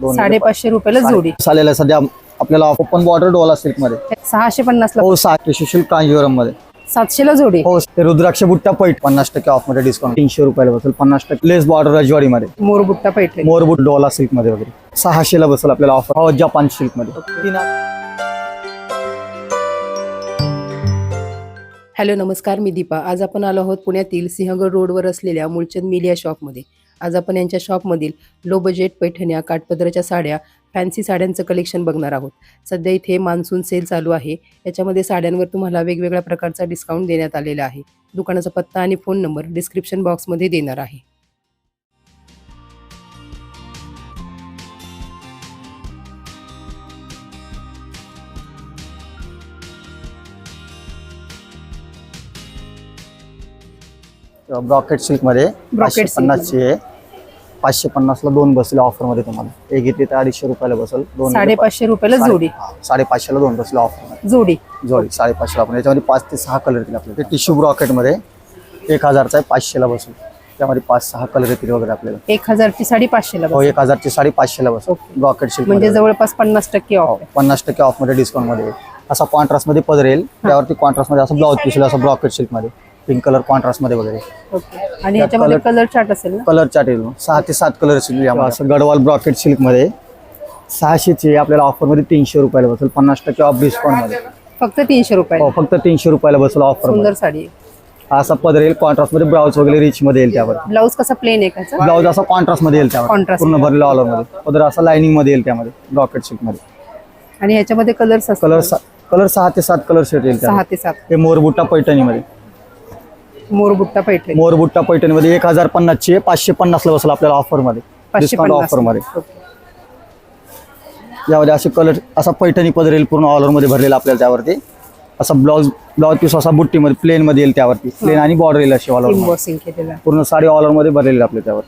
साडेपाचशे रुपयाला जोडी. चालेल आहे सध्या आपल्याला ओपन बॉर्डर डोला सिल्कमध्ये. सहाशे पन्नास ला हो सातशे सिल्क कांजीवरममध्ये. सातशे ला जोडी. हो ते रुद्राक्ष बुट्टा पैठ पन्नास टक्के ऑफमध्ये डिस्काउंट तीनशे रुपयाला बसेल पन्नास टक्के. लेस बॉर्डर रजवाडी मध्ये. मोरबुट्टा पैठणी. मोरबूट डोला सिल्कमध्ये वगैरे. सहाशेला बसेल आपल्याला ऑफर हो जपान सिल्कमध्ये. हॅलो नमस्कार मी दीपा. आज आपण आलो आहोत पुण्यातील सिंहगड रोडवर असलेल्या मूळचंद मिलिया शॉपमध्ये आज आपण यांच्या शॉपमधील लो बजेट पैठण्या काठपदराच्या साड्या फॅन्सी साड्यांचं कलेक्शन बघणार आहोत. सध्या इथे मान्सून सेल चालू आहे. याच्यामध्ये साड्यांवर तुम्हाला वेगवेगळ्या प्रकारचा डिस्काउंट देण्यात आलेला आहे. दुकानाचा पत्ता आणि फोन नंबर डिस्क्रिप्शन बॉक्समध्ये देणार आहे. ब्रॉकेट सिल्कमध्ये पाचशे silk पन्नासची आहे. पाचशे पन्नासला दोन बसेल ऑफरमध्ये तुम्हाला. एक घेतली तर अडीचशे रुपयाला बसेल दोन साडेपाचशे रुपयाला जोडी. हा, साडेपाचशेला दोन बसेल ऑफर जोडी. जोडी साडेपाचशेला आपण. याच्यामध्ये पाच ते सहा कलर येतील आपल्याला. ते टिश्यू ब्रॉकेटमध्ये एक हजारचा आहे पाचशेला बसेल. त्यामध्ये पाच सहा कलर येतील वगैरे आपल्याला. एक हजारची साडी पाचशेला हो एक हजारची साडी पाचशेला बसेल ब्रॉकेट सिल्क म्हणजे जवळपास पन्नास टक्के ऑफ आहे. पन्नास टक्के ऑफमध्ये डिस्काउंटमध्ये. येईल. असा कॉन्ट्रास्टमध्ये पदर येईल त्यावरती कॉन्ट्रास्टमध्ये असं ब्लाऊज पीस असं ब्रॉकेट सिल्कमध्ये पिंक कलर कॉन्ट्रास्टमध्ये वगैरे. ओके. आणि याच्यामध्ये कलर चार्ट असेल ना? कलर चार्ट येईल. सहा ते सात कलर असं गडवाल ब्रॉकेट सिल्कमध्ये सहाशेची आपल्याला ऑफरमध्ये तीनशे रुपयाला बसेल. पन्नास टक्के ऑफ डिस्काउंटमध्ये. फक्त तीनशे रुपये हो फक्त तीनशे रुपयाला बसेल ऑफरमध्ये. सुंदर साडी असा पदर येईल. कॉन्ट्रास्टमध्ये ब्लाऊज वगैरे रिच मध्ये येईल त्यावर. ब्लाऊज कसा प्लेन आहे का ब्लाऊज असा कॉन्ट्रास्टमध्ये येईल त्यावर. Contrast पूर्ण भरलेला ऑलरमध्ये. पदर असा लाइनिंगमध्ये येईल त्यामध्ये ब्रॉकेट सिल्कमध्ये आणि ह्याच्यामध्ये कलर्स कलर असतात कलर सहा ते सात कलर सेट येईल सहा त्यावर. ते सात. हे मोरबुट्टा पैठणीमध्ये. मोरबुट्टा पैठणी. मोरबुट्टा पैठणीमध्ये एक हजार पन्नासची आहे. पाचशे पन्नासला बसेल आपल्याला ऑफरमध्ये पाचशे डिस्काउंट पन्नास. ऑफरमध्ये ओके. यामध्ये असे कलर असा पैठणी पदर येईल पूर्ण ऑलरमध्ये भरलेला आपल्याला त्यावरती. असा ब्लाऊज ब्लाऊज पीस असा बुट्टीमध्ये प्लेन मध्ये येईल त्यावरती. प्लेन आणि बॉर्डर येईल अशी Embossing केलेला. पूर्ण साडी ऑलरमध्ये भरलेली आपल्या त्यावर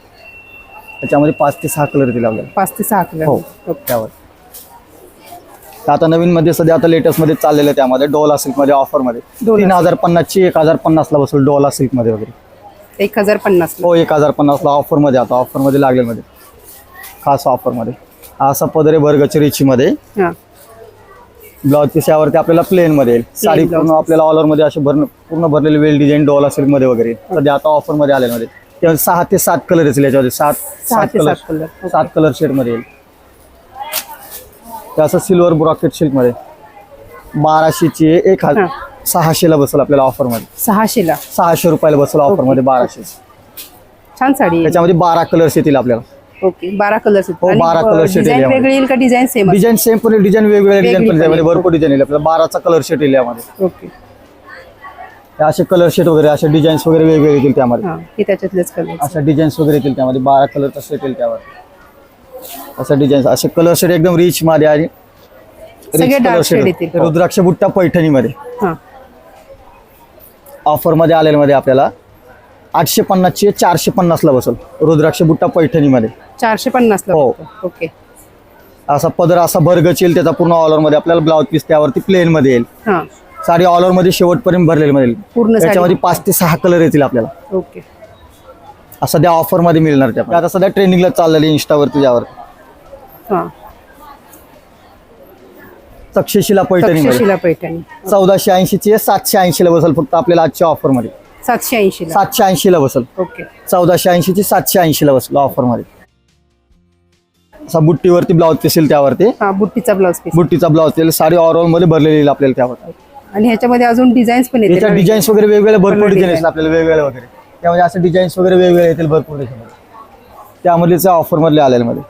त्याच्यामध्ये पाच ते सहा कलर येतील आपल्याला. पाच ते सहा कलर हो. त्यावर आता नवीन मध्ये सध्या आता लेटेस्टमध्ये चाललेलं आहे त्यामध्ये डोला सिल्कमध्ये ऑफरमध्ये. डोला तीन हजार पन्नासची एक हजार पन्नासला बसेल डोला सिल्कमध्ये वगैरे. एक हजार पन्नास हो एक हजार पन्नासला ऑफरमध्ये आता ऑफरमध्ये लागलेलं मध्ये. खास ऑफरमध्ये. असा पदरे वर्गची रिची मध्ये. हा. ब्लाउज आपल्याला प्लेन मध्ये. येईल साडी पूर्ण आपल्याला ऑलरमध्ये असे भरण पूर्ण भरलेले वेल डिझाईन डोला सिल्कमध्ये वगैरे. सध्या आता ऑफरमध्ये आलेल्या मध्ये. सहा ते सात कलर येतील याच्यामध्ये. सात सात कलर सात कलर शेडमध्ये येईल. ते असं सिल्वर ब्रॉकेट सिल्कमध्ये. बाराशेची एक हा. हजार सहाशेला बसेल आपल्याला ऑफरमध्ये सहाशेला. सहाशे रुपयाला बसेल ऑफरमध्ये बाराशे. छान साडी आहे. त्याच्यामध्ये बारा कलर्स येतील आपल्याला. ओके बारा कलर्स हो, बारा colours येतील डिझाईन यामध्ये. वेगळी येईल का डिझाईन सेम डिझाईन सेम पण डिझाईन वेगवेगळ्या डिझाईन पण त्यामध्ये. भरपूर डिझाईन येईल आपल्याला. बाराचा कलर शेट येईल यामध्ये. ओके. हे असे कलर शेट वगैरे असे डिझाईन्स वगैरे वेगवेगळे येतील त्यामध्ये. हा हे त्याच्यातलेच कलर अशा डिझाईन्स वगैरे येतील त्यामध्ये. बारा कलरचा सेट येईल त्यावर असं डिझाईन्स असे कलर शेट एकदम रिच मध्ये आणि सगळे shade. येतील. रुद्राक्ष बुट्टा पैठणीमध्ये. हा. ऑफरमध्ये आलेल्या मध्ये आपल्याला आठशे पन्नासची आहे, चारशे पन्नासला बसल. रुद्राक्ष बुट्टा पैठणीमध्ये. चारशे पन्नास ला हो. ओके. असा पदर असा भरगच येईल त्याचा पूर्ण ऑलरमध्ये. आपल्याला ब्लाउज पीस त्यावरती प्लेन मध्ये येईल. हा. साडी ऑलरमध्ये शेवटपर्यंत भरलेली मध्ये येईल. पूर्ण साडी. त्याच्यामध्ये पाच ते सहा कलर येतील आपल्याला. ओके. असं त्या ऑफरमध्ये मिळणार त्या आता सध्या ट्रेनिंगला चाललेली इंस्टावरती त्यावर हा. तक्षशिला तक्षशिला पैठणी. चौदाशे ऐंशीची आहे सातशे ऐंशीला बसल फक्त आपल्याला आजच्या ऑफरमध्ये सातशे ऐंशी ला सातशे ऐंशीला बसल. ओके. चौदाशे ऐंशीची सातशे ऐंशीला बसल ऑफरमध्ये असा बुट्टीवरती ब्लाउज दिसेल त्यावरती. हा बुट्टीचा ब्लाउज पीस बुट्टीचा ब्लाउज दिसेल. साडी ऑरलमध्ये भरलेली येईल आपल्याला त्यावर आणि ह्याच्यामध्ये अजून डिझाईन्स पण येते याच्या ना? डिझाईन्स वगैरे वेगवेगळे भरपूर डिझाईन आपल्याला वेगवेगळे वगैरे. त्यामध्ये असं डिझाईन्स वगैरे वेगवेगळे येतील भरपूर त्याच्यामध्ये. त्यामधलेच ऑफर मधले आलेल्या मध्ये.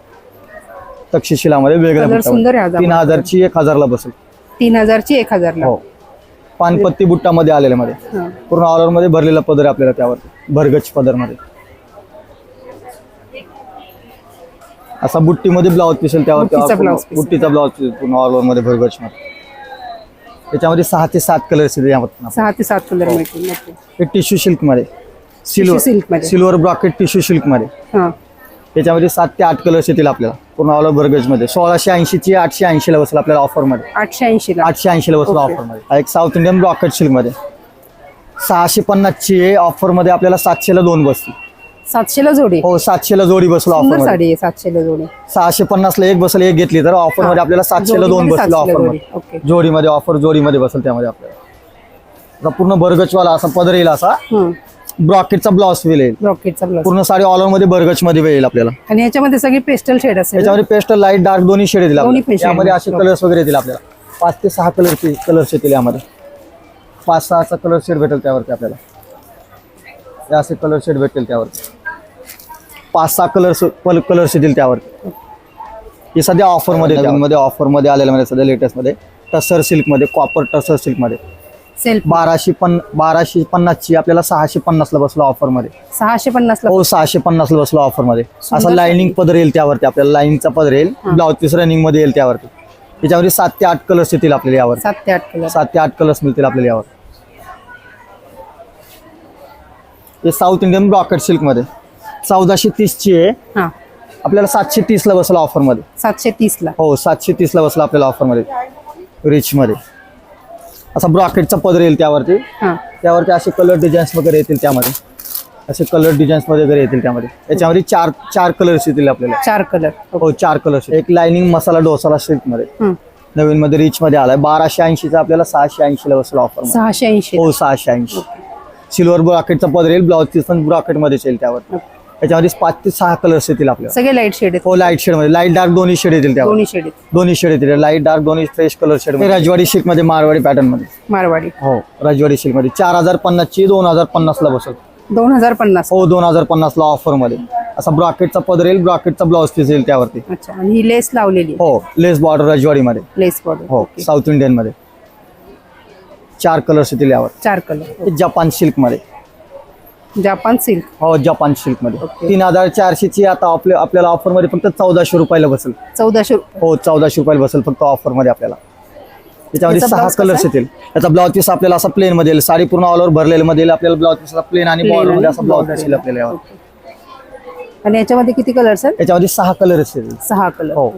तक्षशिलामध्ये वेगळ्या सुंदर तीन हजारची एक हजारला बसेल. तीन हजारची एक हजारला. हो. पानपत्ती बुट्टामध्ये आलेल्या मध्ये. पूर्ण ऑलरमध्ये भरलेला पदर आहे आपल्याला त्यावर भरगच पदरमध्ये असा बुट्टीमध्ये ब्लाउज दिसेल त्यावर बुट्टीचा त्यावर blouse पूर्ण- piece. बुट्टीचा ब्लाउज पूर्ण ऑलरमध्ये भरगच मध्ये. त्याच्यामध्ये सहा ते सात यामध्ये सहा ते सात कलर मिळतील. हे टिश्यू सिल्कमध्ये. मध्ये. सिल्वर ब्रॉकेट टिश्यू सिल्कमध्ये हा. त्याच्यामध्ये सात ते आठ कलर्स येतील आपल्याला. पूर्ण ऑल भरगजमध्ये. सोळाशे ऐंशीची आठशे ऐंशीला बसेल आपल्याला ऑफरमध्ये आठशे ऐंशी ला आठशे ऐंशीला बसलो. ऑफरमध्ये एक साऊथ इंडियन ब्रॉकेट सिल्कमध्ये सहाशे पन्नासची आहे ऑफरमध्ये आपल्याला सातशेला दोन बसतील. सातशेला जोडी? हो सातशेला जोडी बसलो ऑफर साडी आहे सातशेला जोडी. सहाशे पन्नासला एक बसल एक घेतली तर ऑफरमध्ये आपल्याला सातशेला दोन जोडीमध्ये बसलो ऑफर जोडी. मध्ये ओके. जोडीमध्ये ऑफर जोडीमध्ये बसेल त्यामध्ये आपल्याला. पूर्ण बरगचवाला असा पदर येईल असा. ब्रॉकेटचा ब्लाउज येईल. रॉकेटचा ब्लाउज. पूर्ण साडी ऑल ओव्हरमध्ये बरगच मध्ये येईल आपल्याला. आणि याच्यामध्ये सगळी पेस्टल शेड असेल त्याच्यामध्ये पेस्टल लाइट डार्क दोन्ही शेड येतील दोन्ही आपल्याला. पण shade यामध्ये. असे कलर्स वगैरे येतील आपल्याला. पाच ते सहा कलरचे कलर्स येतील यामध्ये. पाच सहाचा कलर शेड भेटेल त्यावरती आपल्याला. हे असे कलर शेड भेटेल त्यावरती. पाच सहा कलर्स कलर्स येतील त्यावरती. हे सध्या ऑफरमध्ये मध्ये ऑफरमध्ये आलेलं मध्ये. सध्या लेटेस्टमध्ये टसर सिल्कमध्ये कॉपर टसर सिल्कमध्ये सेल्फ बाराशे पन बाराशे पन्नासची आपल्याला सहाशे पन्नासला बसलो ऑफरमध्ये. सहाशे पन्नास ला हो सहाशे पन्नासला बसलो ऑफरमध्ये. असा लाईनिंग पदर येईल त्यावरती आपल्याला लाईनचा पदर येईल. ब्लाउज पीस रनिंगमध्ये येईल त्यावरती. त्याच्यामध्ये सात ते आठ कलर्स येतील आपल्याला यावर सात ते आठ कलर सात ते आठ कलर्स मिळतील आपल्याला यावर हे साऊथ इंडियन ब्रॉकेट सिल्कमध्ये चौदाशे तीसची आहे. हा. आपल्याला सातशे तीसला बसला ऑफरमध्ये सातशे तीस ला हो सातशे तीसला बसला आपल्याला ऑफरमध्ये रिचमध्ये असा ब्रॉकेटचा पदर येईल त्यावरती. त्यावरती असे कलर डिझाईन्स वगैरे येतील त्यामध्ये. असे कलर डिझाईन्स वगैरे येतील त्यामध्ये. याच्यामध्ये चार चार कलर्स येतील आपल्याला. चार कलर हो चार कलर्स एक लाइनिंग मसाला डोसाला सिल्कमध्ये नवीन मध्ये रिच मध्ये आलाय. बाराशे ऐंशीचा आपल्याला सहाशे ऐंशीला बसला ऑफर सहाशे ऐंशी. हो सहाशे ऐंशी. सिल्वर ब्रॉकेटचा पदर येईल. ब्लाउज पण ब्रॉकेट मध्येच येईल त्यावर त्याच्यामध्ये पाच ते सहा कलर्स येतील आपल्याला. सगळे लाइट शेड आहेत हो लाइट शेडमध्ये. लाइट डार्क दोन्ही शेड येतील त्यावर. दोन्ही शेड आहेत दोन्ही शेड येतील. लाइट डार्क दोन्ही फ्रेश कलर शेड राजवाडी सिल्कमध्ये मारवाडी पॅटर्नमध्ये. मारवाडी. हो राजवाडी सिल्कमध्ये. चार हजार पन्नासची दोन हजार पन्नासला बसत दोन हजार पन्नास. हो दोन हजार पन्नासला ऑफरमध्ये. असा ब्रॉकेटचा पदर येईल. ब्रॉकेटचा ब्लाउज पीस येईल त्यावरती. अच्छा आणि ही लेस लावलेली आहे. हो लेस बॉर्डर राजवाडी मध्ये. लेस बॉर्डर हो साऊथ इंडियनमध्ये. चार कलर्स येतील यावर. चार कलर जपान सिल्कमध्ये. Japan silk. हो जपान सिल्कमध्ये. तीन हजार चारशेची आता आपल्या आपल्याला ऑफरमध्ये फक्त चौदाशे रुपयाला बसेल. चौदाशे हो चौदाशे रुपयाला बसेल फक्त ऑफरमध्ये आपल्याला. त्याच्यामध्ये याचा सहा कलर्स? येतील. त्याचा ब्लाउज पीस आपल्याला असा प्लेन मध्ये साडी पूर्ण ऑल ओव्हर भरलेलं मध्ये आपल्याला ब्लाउज पीस प्लेन आणि बॉर्डरमध्ये असा ब्लाउज येईल. आपल्याला यावर. आणि याच्यामध्ये किती कलर्स आहेत? याच्यामध्ये सहा कलर्स येतील. सहा कलर हो.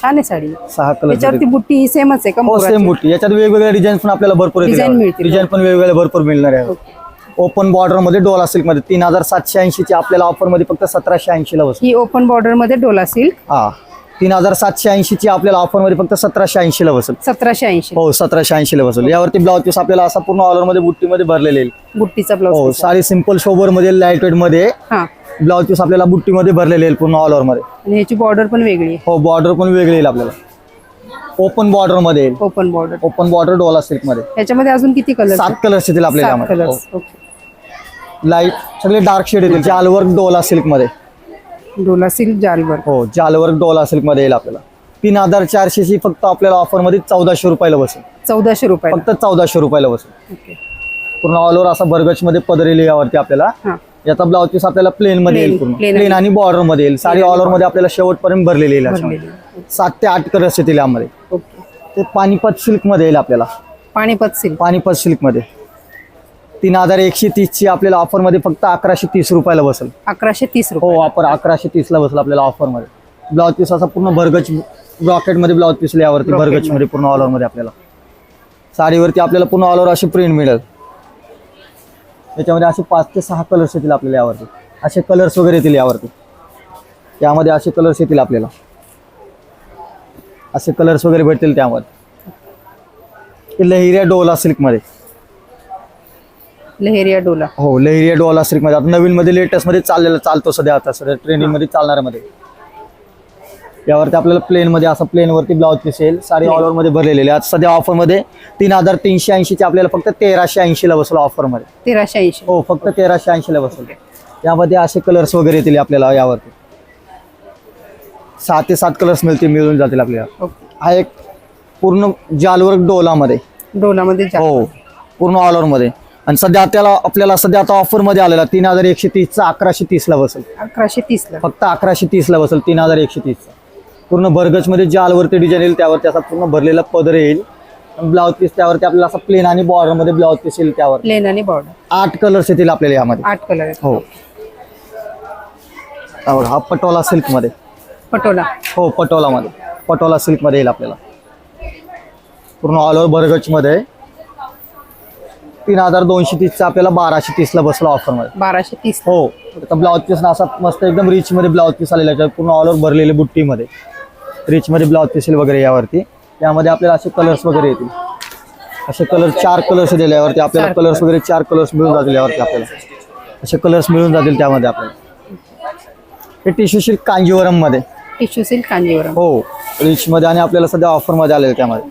छान आहे साडी. सहा कलर त्याच्यावरती बुट्टी ही सेमच आहे का हो? सेम बुट्टी. याच्यात वेगवेगळ्या डिझाईन पण आपल्याला भरपूर Design मिळतील. डिझाईन पण वेगवेगळे भरपूर मिळणार आहे ओपन बॉर्डरमध्ये डोला सिल्कमध्ये तीन हजार सातशे ऐंशी ची आपल्याला ऑफरमध्ये फक्त सतराशे ऐंशी ला बसेल ही ओपन बॉर्डरमध्ये डोला सिल्क. हा तीन हजार सातशे ऐंशी ची आपल्याला ऑफरमध्ये फक्त सतराशे ऐंशी ला बसेल. सतराशे ऐंशी. हो सतराशे ऐंशी ला बसेल. यावरती ब्लाउज पीस आपल्याला असा पूर्ण ऑर्डरमध्ये बुट्टी मध्ये भरलेले येईल बुट्टीचा हो ब्लाउज साडी सिंपल शोबरमध्ये लाइट वेटमध्ये हा. ब्लाउज पीस आपल्याला बुट्टी मध्ये भरलेले येईल पूर्ण ऑल ओव्हरमध्ये. आणि ह्याची बॉर्डर पण वेगळी आहे. हो बॉर्डर पण वेगळी येईल आपल्याला. ओपन बॉर्डरमध्ये येईल. Open border open border Dola सिल्कमध्ये याच्यामध्ये अजून किती कलर सात कलर्स येतील आपल्याला सात यामध्ये. कलर्स ओके लाइट सगळे डार्क शेड येतील. जालवर्क डोला सिल्कमध्ये डोला सिल्क जालवर. हो जालवर्क डोला सिल्कमध्ये येईल आपल्याला. तीन हजार चारशेची फक्त आपल्याला ऑफरमध्ये चौदाशे रुपयाला बसेल. चौदाशे रुपये फक्त चौदाशे रुपयाला बसेल. ओके. पूर्ण ऑल ओव्हर असा बर्गच मध्ये पदर येईल यावरती आपल्याला. हा. याचा ब्लाउज पीस आपल्याला प्लेन मध्ये येईल पूर्ण. प्लेन आणि बॉर्डरमध्ये येईल. साडी ऑल ओव्हरमध्ये आपल्याला शेवटपर्यंत भरलेली येईल. भरलेली. सात ते आठ कलर्स येतील यामध्ये. ओके. ते पानिपत सिल्कमध्ये येईल आपल्याला. पाणीपत सिल्क. पानिपत सिल्कमध्ये तीन हजार एकशे तीसची आपल्याला ऑफरमध्ये फक्त अकराशे तीस रुपयाला बसेल. अकराशे तीस रुपये हो ऑफर अकराशे तीसला बसेल आपल्याला ऑफरमध्ये ब्लाउज पीस असा पूर्ण भरगच ब्रॉकेटमध्ये ब्लाउज पीस यावरती Brocade भरगच मध्ये पूर्ण ऑल ओव्हरमध्ये आपल्याला. साडीवरती आपल्याला पूर्ण ऑल ओव्हर अशी प्रिंट मिळेल. याच्यामध्ये असे पाच ते सहा कलर्स येतील आपल्याला यावरती. असे कलर्स वगैरे येतील यावरती. यामध्ये असे कलर्स येतील आपल्याला. असे कलर्स वगैरे भेटतील त्यामध्ये. लहिरिया डोला सिल्कमध्ये लहेरिया डोला. हो लहिरिया डोला सिल्कमध्ये. आता नवीन मध्ये लेटेस्टमध्ये चाललेला चालतो सध्या आता सध्या ट्रेंडिंगमध्ये चालणाऱ्यामध्ये यावरती आपल्याला प्लेन मध्ये असं प्लेन वरती ब्लाउज पीस येईल साडी ऑल ओव्हरमध्ये भरलेली. आता सध्या ऑफरमध्ये तीन हजार तीनशे ऐंशीची आपल्याला फक्त तेराशे ऐंशी ला बसलं ऑफरमध्ये. तेराशे ऐंशी. हो फक्त तेराशे ऐंशी ला बसलं यामध्ये असे कलर्स वगैरे येतील आपल्याला यावरती. सहा ते सात कलर्स मिळतील मिळून जातील आपल्याला. हा एक पूर्ण जालवर्क डोलामध्ये. डोलामध्ये हो पूर्ण ऑल ओव्हरमध्ये. आणि सध्या त्याला आपल्याला सध्या आता ऑफरमध्ये आलेला तीन हजार एकशे तीसचा अकराशे तीसला बसेल. अकराशे तीस ला फक्त अकराशे तीसला बसेल तीन हजार एकशे तीसचा. पूर्ण बर्गच मध्ये जालवरती डिझाईन येईल त्यावरती असा पूर्ण भरलेला पदर येईल. ब्लाउज पीस त्यावरती आपल्याला असा प्लेन आणि बॉर्डरमध्ये ब्लाउज पीस येईल त्यावर प्लेन आणि बॉर्डर आठ कलर्स येतील आपल्याला यामध्ये. आठ कलर हो. बघा, हा पटोला सिल्कमध्ये पटोला. हो पटोला मध्ये पटोला सिल्कमध्ये येईल आपल्याला. पूर्ण ऑल ओव्हर बर्गच मध्ये तीन हजार दोनशे तीसचा आपल्याला बाराशे तीसला बसला ऑफरमध्ये बाराशे तीस. हो. आता ब्लाऊज पीस असा मस्त एकदम रिच मध्ये ब्लाऊज पीस आलेला आहे. पूर्ण ऑल ओव्हर भरलेले बुट्टीमध्ये. रिच मध्ये ब्लाऊज पीस वगैरे यावरती. त्यामध्ये आपल्याला असे कलर्स वगैरे येतील. असे कलर चार कलर्स दिले यावरती. आपल्याला कलर्स वगैरे चार कलर्स मिळून जातील यावरती आपल्याला. असे कलर्स मिळून जातील त्यामध्ये आपल्याला. हे टिश्यू सिल्क कांजीवरममध्ये टिश्यू सिल्क कांजीवरम. हो. रिच मध्ये आणि आपल्याला सध्या ऑफरमध्ये आलेलं त्यामध्ये.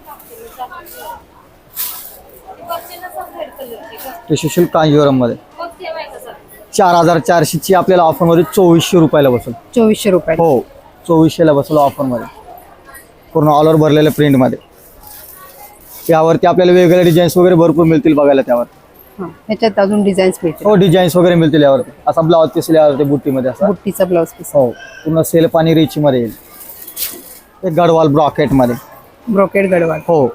टिश्यू सिल्क कांजीवरममध्ये चार हजार चारशेची आपल्याला ऑफरमध्ये चोवीसशे रुपयाला बसेल. चोवीसशे रुपये हो चोवीसशेला बसलो ऑफरमध्ये. पूर्ण ऑल ओव्हर भरलेल्या प्रिंटमध्ये त्यावरती आपल्याला वेगवेगळे डिझाईन्स वगैरे भरपूर मिळतील बघायला त्यावर ह्याच्यात अजून डिझाईन्स मिळतील. हो डिझाईन्स वगैरे मिळतील यावरती. असा ब्लाऊज पीस यावरती बुट्टीमध्ये असा. बुट्टीचा ब्लाऊज पीस हो पूर्ण सेल्फ आणि रिचमध्ये येईल. एक गडवाल ब्रॉकेटमध्ये ब्रोकेड गडवाल. हो.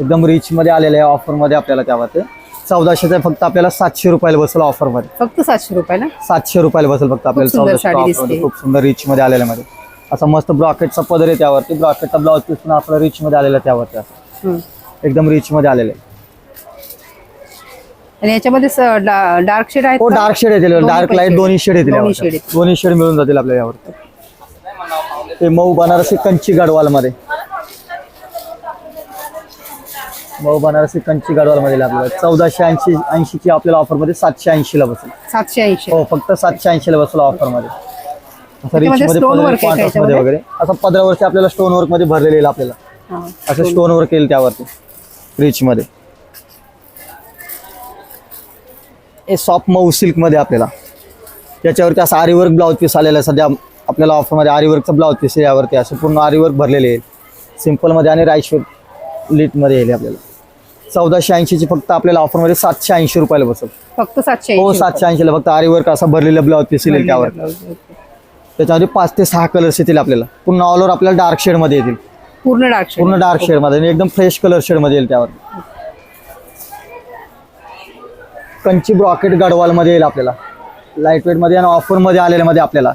एकदम रिचमध्ये आलेलं आहे ऑफरमध्ये आपल्याला त्यावरती चौदाशेचा फक्त आपल्याला सातशे रुपयाला बसेल ऑफरमध्ये फक्त सातशे रुपयाला सातशे रुपयाला बसेल फक्त आपल्याला सुंदर चौदाशे साडी ऑफरमध्ये दिसते. खूप सुंदर रिच मध्ये आलेल्या मध्ये असा मस्त ब्रॉकेटचा पदर आहे त्यावरती ब्रॉकेटचा ब्लाऊज पीस पण आपला रिच मध्ये आलेला आहे त्यावरती असं हम्म. एकदम रिच मध्ये आलेलं आहे आणि याच्यामध्ये डार्क शेड हो का? डार्क शेड येतील दोन्ही डार्क पण लाइट shade. दोन्ही शेड येतील दोन्ही यावरती. shade येतील. दोन्ही शेड मिळून जातील आपल्या यावरती ते मऊ बनारसी कंची गडवाल मध्ये मऊ बनारसी कंची गडवाल मध्ये आपल्याला चौदाशे ऐंशी ऐंशीची आपल्याला ऑफरमध्ये सातशे ऐंशी ला बसेल. सातशे ऐंशी. हो फक्त सातशे ऐंशी ला बसला ऑफरमध्ये असं रिच त्याच्यामध्ये मध्ये stone पदर, work आहे का contrast मध्ये याच्यामध्ये? वगैरे. असं पदरावरती आपल्याला स्टोन वर्कमध्ये भरलेलं येईल आपल्याला. हा. असं स्टोन वर्क येईल त्यावरती. रिच मध्ये हे सॉफ्ट मऊ सिल्कमध्ये आपल्याला. त्याच्यावरती असं आरीवर्क ब्लाऊज पीस आलेला आहे. सध्या आपल्याला ऑफरमध्ये आरीवर्कचं ब्लाऊज पीस आहे यावरती. असं पूर्ण आरीवर्क भरलेले येईल सिम्पलमध्ये आणि राईशवर लीटमध्ये येईल आपल्याला. चौदाशे ऐंशीची फक्त आपल्याला ऑफरमध्ये सातशे ऐंशी रुपयाला बसेल फक्त सातशे हो 80 सातशे ऐंशीला. फक्त आरीवर्क असं भरलेलं ब्लाऊज पीस येईल त्यावर. त्याच्यामध्ये पाच ते सहा कलर्स येतील आपल्याला. पूर्ण ऑल ओव्हर आपल्याला डार्क शेडमध्ये येतील. पूर्ण डार्क शेड पूर्ण डार्क शेडमध्ये आणि एकदम फ्रेश कलर शेडमध्ये येईल त्यावर. कंची ब्रॉकेट गडवालमध्ये येईल आपल्याला. लाइट वेटमध्ये आणि ऑफरमध्ये आलेल्यामध्ये आपल्याला.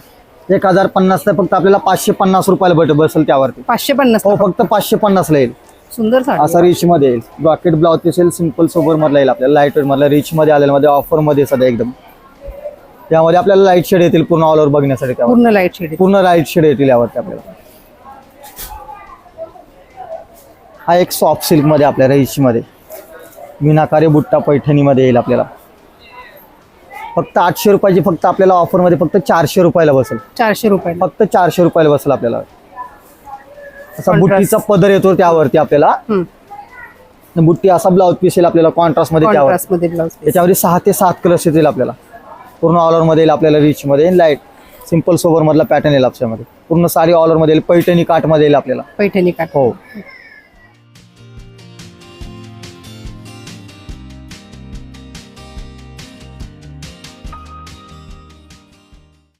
एक हजार पन्नास फक्त आपल्याला पाचशे पन्नास रुपयाला भेट बसेल त्यावरती. पाचशे पन्नास. हो फक्त पाचशे पन्नासला येईल. सुंदर साडी असा रिच मध्ये येईल. ब्रॉकेट ब्लाउज पीस येईल सिंपल सोबर मधला येईल आपल्याला. लाइट वेट मधला रिच मध्ये आलेला मध्ये ऑफरमध्ये सध्या एकदम. त्यामध्ये आपल्याला लाइट शेड येतील पूर्ण ऑल ओव्हर बघण्यासाठी पूर्ण लाइट शेड पूर्ण लाइट शेड येतील यावरती आपल्याला. हा एक सॉफ्ट सिल्कमध्ये आपल्या रिच मध्ये मीनाकारी बुट्टा पैठणीमध्ये येईल आपल्याला. फक्त आठशे रुपयाची फक्त आपल्याला ऑफरमध्ये फक्त चारशे रुपयाला बसेल. चारशे रुपयाला. फक्त चारशे रुपयाला बसेल आपल्याला. असा. बुट्टीचा पदर येतो त्यावरती आपल्याला. बुट्टी असा ब्लाऊज पीस येईल आपल्याला कॉन्ट्रास्टमध्ये त्यावर. त्याच्यामध्ये सहा ते सात कलर्स येतील आपल्याला. पूर्ण ऑलमध्ये येईल आपल्याला रिच मध्ये. लाइट सिंपल सोबर मधला पॅटर्न येईल आपल्यामध्ये. पूर्ण साडी ऑलमध्ये येईल. पैठणी काटमध्ये येईल आपल्याला. पैठणी काठ. हो.